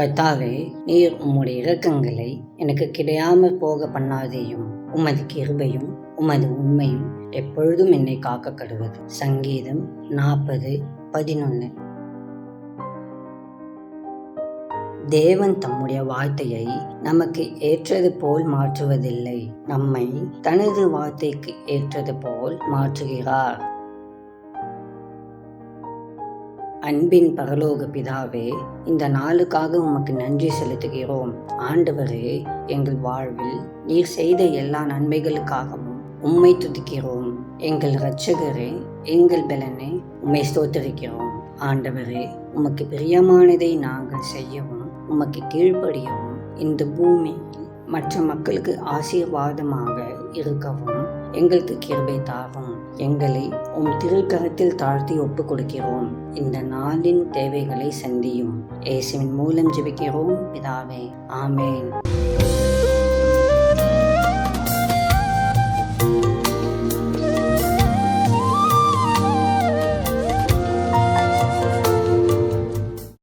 கர்த்தாவே நீர் உம்முடைய இரக்கங்களை எனக்கு கிடையாமல் போக பண்ணாதேயும். உமது கிருபையும் உமது உண்மையும் எப்பொழுதும் என்னை காக்க கடுவது சங்கீதம் நாற்பது பதினொன்று தேவன் தம்முடைய வார்த்தையை நமக்கு ஏற்றது போல் மாற்றுவதில்லை. நம்மை தனது வார்த்தைக்கு ஏற்றது போல் மாற்றுகிறார். அன்பின் பரலோக பிதாவே இந்த நாளுக்காக உமக்கு நன்றி செலுத்துகிறோம். ஆண்டவரே எங்கள் வாழ்வில் நீர் செய்த எல்லா நன்மைகளுக்காகவும் உம்மை துதிக்கிறோம். எங்கள் இரட்சகரே எங்கள் பலனை உம்மை ஸ்தோத்தரிக்கிறோம். ஆண்டவரே உமக்கு பிரியமானதை நாங்கள் செய்யவும் உமக்கு கீழ்ப்படியவும் இந்த பூமியில் மற்ற மக்களுக்கு ஆசீர்வாதமாக இருக்கவும் எங்களுக்கு கிருபை தாரும். எங்களை உம் திருக்கரத்தில் தாழ்த்தி ஒப்பு கொடுக்கிறோம் இந்த நாளின் தேவைகளை சந்தியும். இயேசுவின் மூலம் ஜெபிக்கிறோம் பிதாவே. ஆமேன்.